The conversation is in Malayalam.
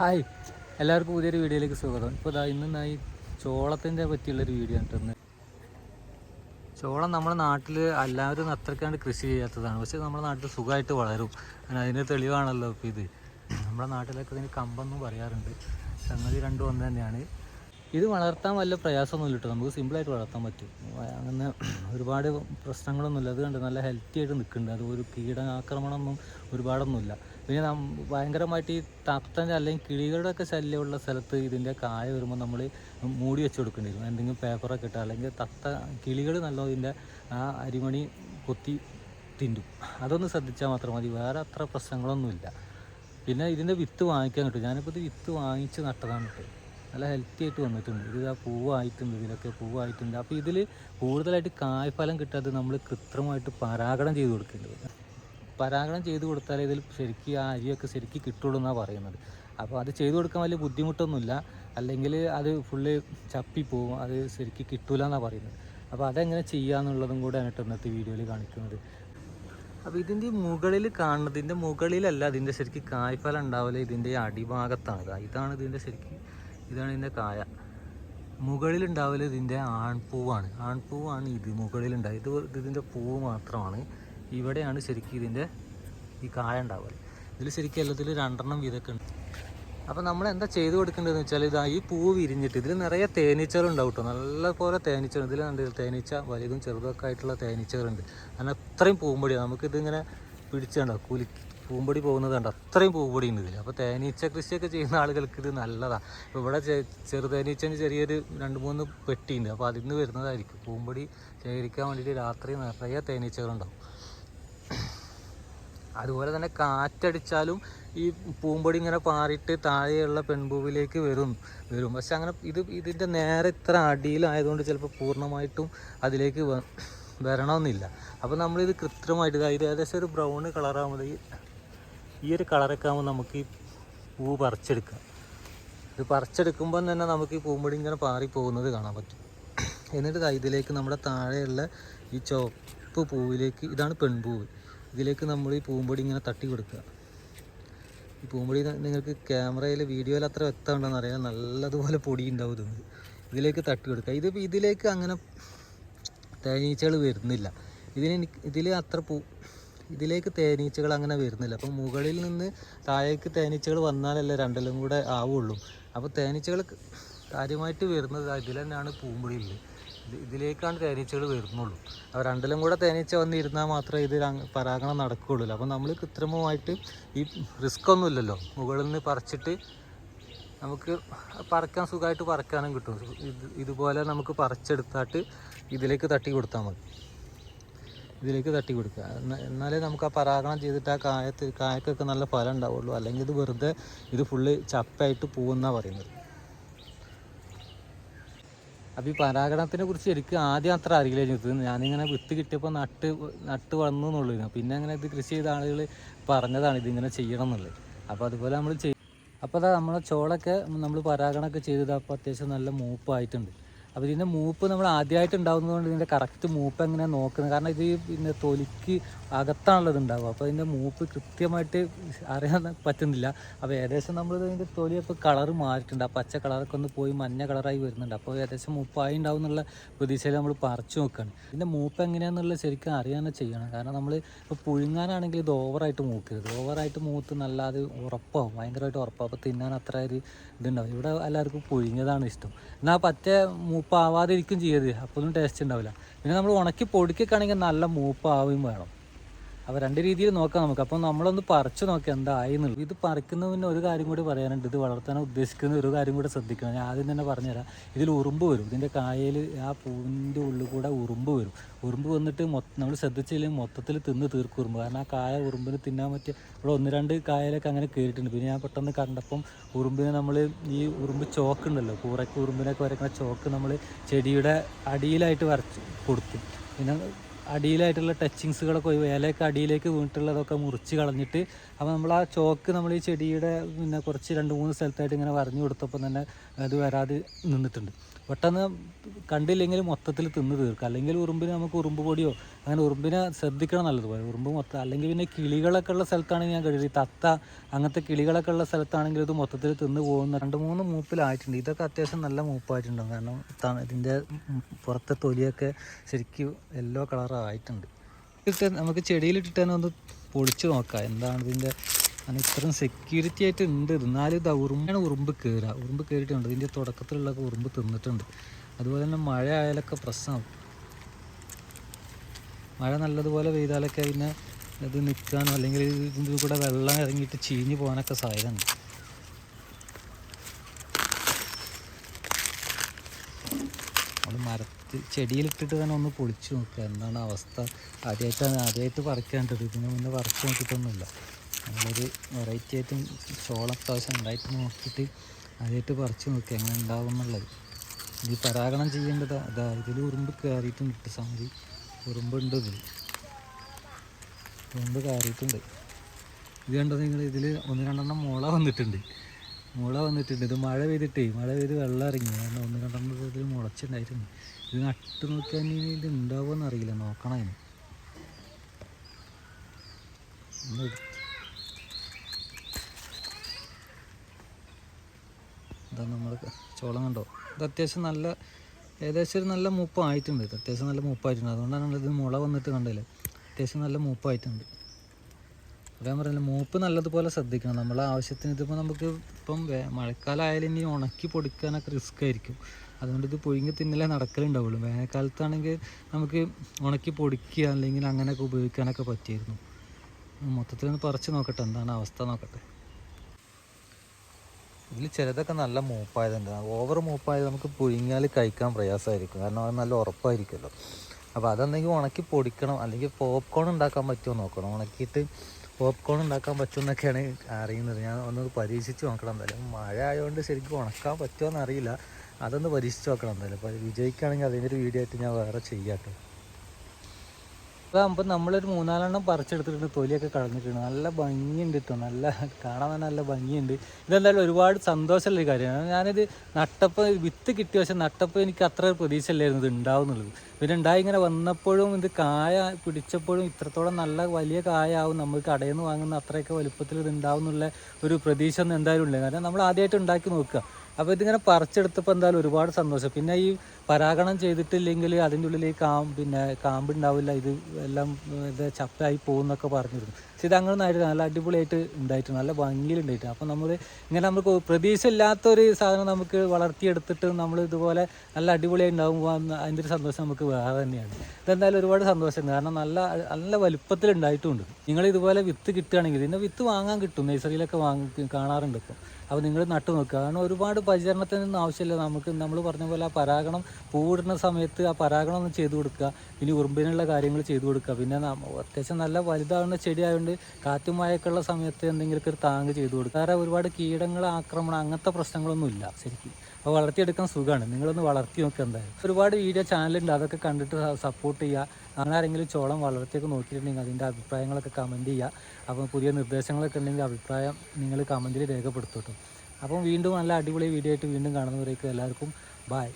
ഹായ്. എല്ലാവർക്കും പുതിയൊരു വീഡിയോയിലേക്ക് സ്വാഗതം. ഇപ്പോൾ ഇതാ ഇന്ന് നായി ചോളത്തിന്റെ പറ്റിയുള്ളൊരു വീഡിയോ ആണ് ചോളം നമ്മുടെ നാട്ടിൽ എല്ലാവരും അത്രക്കാണ്ട് കൃഷി ചെയ്യാത്തതാണ്. പക്ഷേ നമ്മുടെ നാട്ടിൽ സുഖമായിട്ട് വളരും. അതിന് തെളിവാണല്ലോ ഇപ്പോൾ ഇത്. നമ്മുടെ നാട്ടിലൊക്കെ ഇതിന് കമ്പെന്നും പറയാറുണ്ട്. സംഗതി രണ്ടും ഒന്ന് തന്നെയാണ്. ഇത് വളർത്താൻ വല്ല പ്രയാസമൊന്നുമില്ല കേട്ടോ നമുക്ക് സിമ്പിളായിട്ട് വളർത്താൻ പറ്റും. അങ്ങനെ ഒരുപാട് പ്രശ്നങ്ങളൊന്നുമില്ല. അത് കണ്ട് നല്ല ഹെൽത്തി ആയിട്ട് നിൽക്കുന്നുണ്ട്. അത് ഒരു കീടനാക്രമണമൊന്നും ഒരുപാടൊന്നുമില്ല. പിന്നെ നം ഭയങ്കരമായിട്ട് ഈ തത്തന്റെ അല്ലെങ്കിൽ കിളികളുടെ ഒക്കെ ശല്യമുള്ള സ്ഥലത്ത് ഇതിന്റെ കായ വരുമ്പോൾ നമ്മൾ മൂടി വെച്ച് കൊടുക്കേണ്ടി വരും എന്തെങ്കിലും പേപ്പറൊക്കെ ഇട്ടാൽ അല്ലെങ്കിൽ തത്ത കിളികൾ നല്ല ഇതിന്റെ ആ അരിമണി കൊത്തി തിന്നും. അതൊന്ന് ശ്രദ്ധിച്ചാൽ മാത്രം മതി. വേറെ അത്ര പ്രശ്നങ്ങളൊന്നുമില്ല. പിന്നെ ഇതിന്റെ വിത്ത് വാങ്ങിക്കാൻ കിട്ടും. ഞാനിപ്പോൾ ഇത് വിത്ത് വാങ്ങിച്ച് നട്ടതാണ് കേട്ടോ നല്ല ഹെൽത്തി ആയിട്ട് വന്നിട്ടുണ്ട്. ഇത് ആ പൂവായിട്ടുണ്ട് ഇതിലൊക്കെ പൂവായിട്ടുണ്ട്. അപ്പോൾ ഇതിൽ കൂടുതലായിട്ട് കായ്ഫലം കിട്ടാതെ നമ്മൾ കൃത്രിമമായിട്ട് പരാഗണം ചെയ്ത് കൊടുക്കേണ്ടത്. പരാഗണം ചെയ്ത് കൊടുത്താലേ ഇതിൽ ശരിക്കും ആ അരിയൊക്കെ ശരിക്കും കിട്ടുള്ളൂ എന്നാണ് പറയുന്നത്. അപ്പോൾ അത് ചെയ്ത് കൊടുക്കാൻ വലിയ ബുദ്ധിമുട്ടൊന്നുമില്ല. അല്ലെങ്കിൽ അത് ഫുള്ള് ചപ്പിപ്പോവും അത് ശരിക്കും കിട്ടൂല എന്നാണ് പറയുന്നത്. അപ്പോൾ അതെങ്ങനെ ചെയ്യാന്നുള്ളതും കൂടെയാണ് ആയിട്ട് ഇന്നത്തെ വീഡിയോയിൽ കാണിക്കുന്നത്. അപ്പോൾ ഇതിന്റെ മുകളിൽ കാണുന്നത് ഇതിന്റെ മുകളിലല്ല ഇതിന്റെ ശരിക്കും കായ്ഫലം ഉണ്ടാവില്ല ഇതിന്റെ അടിഭാഗത്താണ്. ഇതാ. ഇതാണ് ഇതിന്റെ ശരിക്കും ഇതാണ് ഇതിന്റെ കായ. മുകളിലുണ്ടാവൽ ഇതിന്റെ ആൺപൂവാണ്. ആൺപൂവാണ് ഇത് മുകളിലുണ്ടാവുക ഇത് ഇത് ഇതിന്റെ പൂവ് മാത്രമാണ്. ഇവിടെയാണ് ശരിക്കും ഇതിന്റെ ഈ കായ ഉണ്ടാവുക ഇതിൽ ശരിക്കും എല്ലാത്തിലും രണ്ടെണ്ണം വീതൊക്കെ ഉണ്ട്. അപ്പോൾ നമ്മൾ എന്താ ചെയ്ത് കൊടുക്കേണ്ടതെന്ന് വെച്ചാൽ ഇതാ ഈ പൂവ് വിരിഞ്ഞിട്ട് ഇതിൽ നിറയെ തേനീച്ചകളുണ്ടാവും കേട്ടോ നല്ല പോലെ തേനീച്ചകൾ. ഇതിൽ കണ്ട്? തേനീച്ച വലുതും ചെറുതൊക്കെ ആയിട്ടുള്ള തേനീച്ചകളുണ്ട്. കാരണം അത്രയും പൂമ്പൊടിയാണ് നമുക്കിതിങ്ങനെ പിടിച്ചുണ്ടാവും കുലുക്കി. പൂമ്പൊടി പോകുന്നത് കണ്ട്? അത്രയും പൂമ്പൊടി ഉണ്ട് ഇതിൽ അപ്പോൾ തേനീച്ച കൃഷിയൊക്കെ ചെയ്യുന്ന ആളുകൾക്ക് ഇത് നല്ലതാണ് ഇപ്പോൾ ഇവിടെ ചെറുതേനീച്ചന് ചെറു തേനീച്ചന് ചെറിയൊരു രണ്ട് മൂന്ന് പെട്ടിയുണ്ട്. അപ്പോൾ അതിൽ നിന്ന് വരുന്നതായിരിക്കും. പൂമ്പൊടി ശേഖരിക്കാൻ വേണ്ടിയിട്ട് രാത്രി നിറയെ തേനീച്ചകളുണ്ടാവും. അതുപോലെ തന്നെ കാറ്റടിച്ചാലും ഈ പൂമ്പൊടി ഇങ്ങനെ പാറിയിട്ട് താഴെയുള്ള പെൺപൂവിലേക്ക് വരും വരും. പക്ഷെ അങ്ങനെ ഇത് ഇതിന്റെ നേരെ ഇത്ര അടിയിലായതുകൊണ്ട് ചിലപ്പോൾ പൂർണമായിട്ടും അതിലേക്ക് വരണമെന്നില്ല. അപ്പോൾ നമ്മളിത് കൃത്രിമമായിട്ട് ഇത് ഏകദേശം ഒരു ബ്രൗൺ കളറാകുമ്പോൾ ഈ ഈ ഒരു കളറൊക്കെ ആകുമ്പോൾ നമുക്ക് ഈ പൂ പറിച്ചെടുക്കാം. ഇത് പറിച്ചെടുക്കുമ്പോൾ തന്നെ നമുക്ക് ഈ പൂമ്പൊടി ഇങ്ങനെ പാറി പോകുന്നത് കാണാൻ പറ്റും. എന്നിട്ട് ഇതിലേക്ക് നമ്മുടെ താഴെയുള്ള ഈ ചുവപ്പ് പൂവിലേക്ക് ഇതാണ് പെൺപൂവ്. ഇതിലേക്ക് നമ്മൾ ഈ പൂമ്പടി ഇങ്ങനെ തട്ടി കൊടുക്കുക. ഈ പൂമ്പടി നിങ്ങൾക്ക് ക്യാമറയിൽ വീഡിയോയിൽ അത്ര വ്യക്തമുണ്ടെന്ന് അറിയാം. നല്ലതുപോലെ പൊടി ഉണ്ടാവും ഇത്. ഇതിലേക്ക് തട്ടി കൊടുക്കുക. ഇത് ഇതിലേക്ക് അങ്ങനെ തേനീച്ചകൾ വരുന്നില്ല. ഇതിന് ഇതിൽ അത്ര പൂ ഇതിലേക്ക് തേനീച്ചകൾ അങ്ങനെ വരുന്നില്ല. അപ്പം മുകളിൽ നിന്ന് താഴേക്ക് തേനീച്ചകൾ വന്നാലല്ലേ രണ്ടെല്ലാം കൂടെ ആവുള്ളൂ. അപ്പോൾ തേനീച്ചകൾ കാര്യമായിട്ട് വരുന്നത് ഇതിൽ തന്നെയാണ് പൂമ്പൊടിയിൽ ഇത് ഇതിലേക്കാണ് തേനീച്ചകൾ വരുന്നുള്ളൂ. അപ്പോൾ രണ്ടിലും കൂടെ തേനീച്ച വന്നിരുന്നാൽ മാത്രമേ ഇത് രംഗ- പരാഗണം നടക്കുകയുള്ളൂ. അപ്പോൾ നമ്മൾ കൃത്രിമമായിട്ട് ഈ റിസ്ക് ഒന്നുമില്ലല്ലോ മുകളിൽ നിന്ന് പറിച്ചിട്ട് നമുക്ക് പറക്കാൻ സുഖമായിട്ട് പറക്കാനും കിട്ടും. ഇത് ഇതുപോലെ നമുക്ക് പറിച്ചെടുത്താട്ട് ഇതിലേക്ക് തട്ടി കൊടുത്താൽ മതി. ഇതിലേക്ക് തട്ടി കൊടുക്കുക. എന്നാ- എന്നാലേ നമുക്ക് ആ പരാഗണം ചെയ്തിട്ട് ആ കായത്ത് കായക്കൊക്കെ നല്ല ഫലം ഉണ്ടാവുള്ളൂ. അല്ലെങ്കിൽ ഇത് വെറുതെ ഇത് ഫുള്ള് ചപ്പായിട്ട് പോകുന്നാണ് പറയുന്നത്. അപ്പോൾ ഈ പരാഗണത്തിനെ കുറിച്ച് എനിക്ക് ആദ്യം അത്ര അറിയില്ലായിരുന്നു ഞാനിങ്ങനെ വിത്ത് കിട്ടിയപ്പോൾ നട്ട് നട്ട് വന്നു എന്നുള്ളതിന്. പിന്നെ അങ്ങനെ ഇത് കൃഷി ചെയ്ത ആളുകൾ പറഞ്ഞതാണ് ഇതിങ്ങനെ ചെയ്യണം എന്നുള്ളത്. അപ്പോൾ അതുപോലെ നമ്മൾ ചെയ്യും അപ്പോൾ അതാ നമ്മളെ ചോളൊക്കെ നമ്മൾ പരാഗണമൊക്കെ ചെയ്തത് അപ്പോൾ അത്യാവശ്യം നല്ല മൂപ്പായിട്ടുണ്ട്. അപ്പോൾ ഇതിന്റെ മൂപ്പ് നമ്മൾ ആദ്യമായിട്ട് ഉണ്ടാകുന്നതുകൊണ്ട് ഇതിന്റെ കറക്റ്റ് മൂപ്പ് എങ്ങനെ നോക്കുന്നത്? കാരണം ഇത് പിന്നെ തൊലിക്ക് അകത്താണുള്ളത് ഉണ്ടാവുക. അപ്പോൾ ഇതിന്റെ മൂപ്പ് കൃത്യമായിട്ട് അറിയാൻ പറ്റുന്നില്ല. അപ്പോൾ ഏകദേശം നമ്മൾ ഇതിന്റെ തൊലി ഇപ്പോൾ കളർ മാറിയിട്ടുണ്ട്. ആ പച്ച കളറൊക്കെ ഒന്ന് പോയി മഞ്ഞ കളറായി വരുന്നുണ്ട്. അപ്പോൾ ഏകദേശം മൂപ്പായി ഉണ്ടാവും എന്നുള്ള പ്രതീക്ഷയിൽ നമ്മൾ പറിച്ചു നോക്കുകയാണ്. ഇതിന്റെ മൂപ്പ് എങ്ങനെയാണെന്നുള്ള ശരിക്കും അറിയാൻ ചെയ്യണം. കാരണം നമ്മൾ ഇപ്പോൾ പുഴുങ്ങാനാണെങ്കിൽ ഇത് ഓവറായിട്ട് മൂക്കരുത്. ഓവറായിട്ട് മൂത്ത് നല്ല അത് ഉറപ്പാവും. ഭയങ്കരമായിട്ട് ഉറപ്പാവും. അപ്പോൾ തിന്നാൻ അത്ര ഒരു ഇതുണ്ടാവും. ഇവിടെ എല്ലാവർക്കും പുഴുങ്ങിയതാണ് ഇഷ്ടം. എന്നാൽ പറ്റ മൂപ്പാവാതിരിക്കും ചെയ്യരുത് അപ്പോഴൊന്നും ടേസ്റ്റ് ഉണ്ടാവില്ല. പിന്നെ നമ്മൾ ഉണക്കി പൊടിക്കുകയാണെങ്കിൽ നല്ല മൂപ്പാവുകയും വേണം. അപ്പോൾ രണ്ട് രീതിയിൽ നോക്കാം നമുക്ക്. അപ്പോൾ നമ്മളൊന്ന് പറിച്ചു നോക്കാം എന്തായി എന്നുള്ളത് ഇത് പറിക്കുന്നതിന് ഒരു കാര്യം കൂടി പറയാനുണ്ട്. ഇത് വളർത്താൻ ഉദ്ദേശിക്കുന്ന ഒരു കാര്യം കൂടി ശ്രദ്ധിക്കണം. ഞാൻ ആദ്യം തന്നെ പറഞ്ഞുതരാം. ഇതിൽ ഉറുമ്പ് വരും. ഇതിന്റെ കായയിൽ ആ പൂവിന്റെ ഉള്ളിൽ കൂടെ ഉറുമ്പ് വരും. ഉറുമ്പ് വന്നിട്ട് നമ്മൾ ശ്രദ്ധിച്ചില്ലെങ്കിൽ മൊത്തത്തിൽ തിന്ന് തീർക്കും ഉറുമ്പ്. കാരണം ആ കായ ഉറുമ്പിന് തിന്നാൻ പറ്റിയ ഇവിടെ ഒന്ന് രണ്ട് കായലൊക്കെ അങ്ങനെ കയറിയിട്ടുണ്ട് പിന്നെ ഞാൻ പെട്ടെന്ന് കണ്ടപ്പം ഉറുമ്പിനെ നമ്മൾ ഈ ഉറുമ്പ് ചോക്ക് ഉണ്ടല്ലോ കൂറയ്ക്ക് ഉറുമ്പിനൊക്കെ വരയ്ക്കുന്ന ചോക്ക് നമ്മൾ ചെടിയുടെ അടിയിലായിട്ട് വരച്ച് കൊടുത്തു. പിന്നെ അടിയിലായിട്ടുള്ള ടച്ചിങ്സുകളൊക്കെ ഒഴിവ്. ഇലയൊക്കെ അടിയിലേക്ക് വീണിട്ടുള്ളതൊക്കെ മുറിച്ച് കളഞ്ഞിട്ട് അപ്പോൾ നമ്മൾ ആ ചോക്ക് നമ്മൾ ഈ ചെടിയുടെ പിന്നെ കുറച്ച് രണ്ട് മൂന്ന് സ്ഥലത്തായിട്ട് ഇങ്ങനെ വരഞ്ഞു കൊടുത്തപ്പം തന്നെ അത് വരാതെ നിന്നിട്ടുണ്ട്. പെട്ടെന്ന് കണ്ടില്ലെങ്കിൽ മൊത്തത്തിൽ തിന്ന് തീർക്കുക. അല്ലെങ്കിൽ ഉറുമ്പിന് നമുക്ക് ഉറുമ്പ് പൊടിയോ അങ്ങനെ ഉറുമ്പിനെ ശ്രദ്ധിക്കണം നല്ലതുപോലെ ഉറുമ്പ് മൊത്തം അല്ലെങ്കിൽ പിന്നെ കിളികളൊക്കെ ഉള്ള സ്ഥലത്താണെങ്കിൽ ഞാൻ കരുതി തത്ത അങ്ങനത്തെ കിളികളൊക്കെ ഉള്ള സ്ഥലത്താണെങ്കിൽ ഇത് മൊത്തത്തിൽ തിന്ന് പോകുന്ന രണ്ട് മൂന്ന് മൂപ്പിലായിട്ടുണ്ട്. ഇതൊക്കെ അത്യാവശ്യം നല്ല മൂപ്പായിട്ടുണ്ടാവും കാരണം ഇതിന്റെ പുറത്തെ തൊലിയൊക്കെ ശരിക്കും യെല്ലോ കളറായിട്ടുണ്ട് ഇട്ട് നമുക്ക് ചെടിയിലിട്ടിട്ട് തന്നെ ഒന്ന് പൊളിച്ച് നോക്കാം. എന്താണ് ഇതിന്റെ കാരണം ഇത്രയും സെക്യൂരിറ്റി ആയിട്ട് ഉണ്ട്. എന്നാലും ഇത് ഉറുമ്പാണ് ഉറുമ്പ് കയറുക ഉറുമ്പ് കയറിയിട്ടുണ്ട് ഇതിന്റെ തുടക്കത്തിലുള്ളൊക്കെ ഉറുമ്പ് തിന്നിട്ടുണ്ട്. അതുപോലെ തന്നെ മഴ ആയാലൊക്കെ പ്രശ്നമാവും മഴ നല്ലതുപോലെ പെയ്താലൊക്കെ പിന്നെ ഇത് നിൽക്കാനോ അല്ലെങ്കിൽ ഇതിന്റെ കൂടെ വെള്ളം ഇറങ്ങിയിട്ട് ചീഞ്ഞ് പോകാനൊക്കെ സാധ്യതയുണ്ട്. നമ്മൾ മരത്തിൽ ചെടിയിലിട്ടിട്ട് തന്നെ ഒന്ന് പൊളിച്ചു നോക്കുക. എന്താണ് അവസ്ഥ? ആദ്യമായിട്ടാണ് ആദ്യമായിട്ട് പറിക്കാണ്ടത്. ഇതിനെ മുന്നേ പറിച്ചു നോക്കിയിട്ടൊന്നുമില്ല. നമ്മളൊരു വെറൈറ്റി ആയിട്ടും ചോളം അത്യാവശ്യം ഉണ്ടായിട്ട് നോക്കിയിട്ട് ആദ്യമായിട്ട് പറിച്ചു നോക്കുക എങ്ങനെ ഉണ്ടാവും എന്നുള്ളത് ഇത് പരാഗണം ചെയ്യേണ്ടത് അതാ ഇതിൽ ഉറുമ്പ് കയറിയിട്ടുണ്ട് ഇട്ട് സംഗതി. ഉറുമ്പുണ്ട് ഇതിൽ ഉറുമ്പ് കയറിയിട്ടുണ്ട് ഇത് കണ്ടത് നിങ്ങൾ ഇതിൽ ഒന്ന് രണ്ടെണ്ണം മുള വന്നിട്ടുണ്ട്. മുള വന്നിട്ടുണ്ട്. ഇത് മഴ പെയ്തിട്ടേ മഴ പെയ്ത് വെള്ളം ഇറങ്ങി. കാരണം ഒന്ന് രണ്ടെണ്ണം ഇതിൽ മുളച്ചുണ്ടായിട്ടുണ്ട്. ഇത് നട്ട് നോക്കിയാൽ ഇനി ഇത് ഉണ്ടാവുമെന്ന് അറിയില്ല. നോക്കണം അതിന്. ഒന്ന് ഇതാ നമ്മൾ ചോളം കണ്ടോ? ഇത് അത്യാവശ്യം നല്ല ഏകദേശം ഒരു നല്ല മൂപ്പായിട്ടുണ്ട് ഇത്. അത്യാവശ്യം നല്ല മൂപ്പായിട്ടുണ്ട്. അതുകൊണ്ടാണ് ഇത് മുള വന്നിട്ട് കണ്ടില്ലേ അത്യാവശ്യം നല്ല മൂപ്പായിട്ടുണ്ട്. അതാ പറയുന്നത് മൂപ്പ് നല്ലതുപോലെ ശ്രദ്ധിക്കണം. നമ്മളെ ആവശ്യത്തിന് ഇതിപ്പോൾ നമുക്ക് ഇപ്പം മഴക്കാലമായാലും ഇനി ഉണക്കി പൊടിക്കാനൊക്കെ റിസ്ക് ആയിരിക്കും. അതുകൊണ്ട് ഇത് പുഴുങ്ങി തിന്നലേ നടക്കലുണ്ടാവുള്ളൂ. വേനൽക്കാലത്താണെങ്കിൽ നമുക്ക് ഉണക്കി പൊടിക്കുക അല്ലെങ്കിൽ അങ്ങനെയൊക്കെ ഉപയോഗിക്കാനൊക്കെ പറ്റിയിരുന്നു. മൊത്തത്തിൽ ഒന്ന് പറിച്ച് നോക്കട്ടെ. എന്താണ് അവസ്ഥ നോക്കട്ടെ. ഇതിൽ ചിലതൊക്കെ നല്ല മൂപ്പായതുണ്ട്. ഓവർ മൂപ്പായത് നമുക്ക് പുഴുങ്ങിയാൽ കഴിക്കാൻ പ്രയാസമായിരിക്കും. കാരണം അത് നല്ല ഉറപ്പായിരിക്കുമല്ലോ. അപ്പോൾ അതെന്തെങ്കിലും ഉണക്കി പൊടിക്കണം. അല്ലെങ്കിൽ പോപ്കോൺ ഉണ്ടാക്കാൻ പറ്റുമോ നോക്കണം. ഉണക്കിയിട്ട് പോപ്കോൺ ഉണ്ടാക്കാൻ പറ്റുമെന്നൊക്കെയാണ് അറിയുന്നത്. ഞാൻ ഒന്ന് പരീക്ഷിച്ച് നോക്കണം എന്തായാലും. മഴ ആയതുകൊണ്ട് ശരിക്കും ഉണക്കാൻ പറ്റുമോ എന്നറിയില്ല. അതൊന്ന് പരീക്ഷിച്ച് നോക്കണം എന്തായാലും. അപ്പോൾ വിജയിക്കുകയാണെങ്കിൽ അതിന്റെ ഒരു വീഡിയോ ആയിട്ട് ഞാൻ വേറെ ചെയ്യാം കേട്ടോ അതാകുമ്പോൾ നമ്മളൊരു മൂന്നാലെണ്ണം പറിച്ചെടുത്തിട്ടുണ്ട് തൊലിയൊക്കെ കളഞ്ഞിട്ടുണ്ട്. നല്ല ഭംഗിയുണ്ട് കേട്ടോ നല്ല കാണാൻ തന്നെ നല്ല ഭംഗിയുണ്ട്. ഇതെന്തായാലും ഒരുപാട് സന്തോഷമുള്ള ഒരു കാര്യമാണ്. ഞാനിത് നട്ടപ്പോൾ വിത്ത് കിട്ടിയ പക്ഷെ നട്ടപ്പോൾ എനിക്ക് അത്ര പ്രതീക്ഷയില്ലായിരുന്നു ഇത് ഉണ്ടാവുന്നുള്ളത്. പിന്നെ ഉണ്ടായി ഇങ്ങനെ വന്നപ്പോഴും ഇത് കായ പിടിച്ചപ്പോഴും ഇത്രത്തോളം നല്ല വലിയ കായ ആവും നമ്മൾ കടയിൽ നിന്ന് വാങ്ങുന്ന അത്രയൊക്കെ വലുപ്പത്തിൽ ഇത് ഉണ്ടാവും എന്നുള്ള ഒരു പ്രതീക്ഷ ഒന്നും എന്തായാലും ഇല്ല. കാരണം നമ്മൾ ആദ്യമായിട്ട് ഉണ്ടാക്കി നോക്കുക. അപ്പോൾ ഇതിങ്ങനെ പറിച്ചെടുത്തപ്പോൾ എന്തായാലും ഒരുപാട് സന്തോഷം. പിന്നെ ഈ പരാഗണം ചെയ്തിട്ടില്ലെങ്കിൽ അതിന്റെ ഉള്ളിൽ കാം പിന്നെ കാമ്പുണ്ടാവില്ല ഇത് എല്ലാം ഇത് ചപ്പായി പോകുന്നൊക്കെ പറഞ്ഞിരുന്നു. പക്ഷെ ഇത് അങ്ങനെ ആയിട്ട് നല്ല അടിപൊളിയായിട്ട് ഉണ്ടായിട്ടുണ്ട് നല്ല ഭംഗിയിലുണ്ടായിട്ട്. അപ്പോൾ നമ്മൾ ഇങ്ങനെ നമുക്ക് പ്രതീക്ഷ ഇല്ലാത്തൊരു സാധനം നമുക്ക് വളർത്തിയെടുത്തിട്ട് നമ്മൾ ഇതുപോലെ നല്ല അടിപൊളിയായി ഉണ്ടാകുമ്പോൾ അതിന്റെ ഒരു സന്തോഷം നമുക്ക് വേറെ തന്നെയാണ്. ഇതെന്തായാലും ഒരുപാട് സന്തോഷമുണ്ട്. കാരണം നല്ല നല്ല വലുപ്പത്തിൽ ഉണ്ടായിട്ടുണ്ട് നിങ്ങൾ ഇതുപോലെ വിത്ത് കിട്ടുകയാണെങ്കിൽ ഇതിന്റെ വിത്ത് വാങ്ങാൻ കിട്ടും. നഴ്സറിയിലൊക്കെ വാങ്ങി കാണാറുണ്ട് ഇപ്പോൾ അപ്പോൾ നിങ്ങൾ നട്ടു നോക്കുക കാരണം ഒരുപാട് പരിചരണത്തിനൊന്നും ആവശ്യമില്ല. നമുക്ക് നമ്മൾ പറഞ്ഞ പോലെ ആ പരാഗണം പൂവിടുന്ന സമയത്ത് ആ പരാഗണം ഒന്ന് ചെയ്തു കൊടുക്കുക. പിന്നെ ഉറുമ്പിനുള്ള കാര്യങ്ങൾ ചെയ്തു കൊടുക്കുക. പിന്നെ അത്യാവശ്യം നല്ല വലുതാവുന്ന ചെടി ആയതുകൊണ്ട് കാറ്റും മഴയൊക്കെയുള്ള സമയത്ത് എന്തെങ്കിലുമൊക്കെ ഒരു താങ്ങ് ചെയ്തു കൊടുക്കുക. വേറെ ഒരുപാട് കീടങ്ങൾ ആക്രമണം അങ്ങനത്തെ പ്രശ്നങ്ങളൊന്നുമില്ല. ശരിക്കും. അപ്പോൾ വളർത്തിയെടുക്കാൻ സുഖമാണ്. നിങ്ങളൊന്ന് വളർത്തി നോക്കുക എന്തായാലും. ഒരുപാട് വീഡിയോ ചാനലുണ്ട് അതൊക്കെ കണ്ടിട്ട് സപ്പോർട്ട് ചെയ്യുക. അങ്ങനെ ആരെങ്കിലും ചോളം വളർത്തിയൊക്കെ നോക്കിയിട്ടുണ്ടെങ്കിൽ അതിന്റെ അഭിപ്രായങ്ങളൊക്കെ കമന്റ് ചെയ്യുക. അപ്പം പുതിയ നിർദ്ദേശങ്ങളൊക്കെ ഉണ്ടെങ്കിൽ അഭിപ്രായം നിങ്ങൾ കമന്റിൽ രേഖപ്പെടുത്തും അപ്പം വീണ്ടും നല്ല അടിപൊളി വീഡിയോ ആയിട്ട് വീണ്ടും കാണുന്നവരേക്കും എല്ലാവർക്കും ബായ്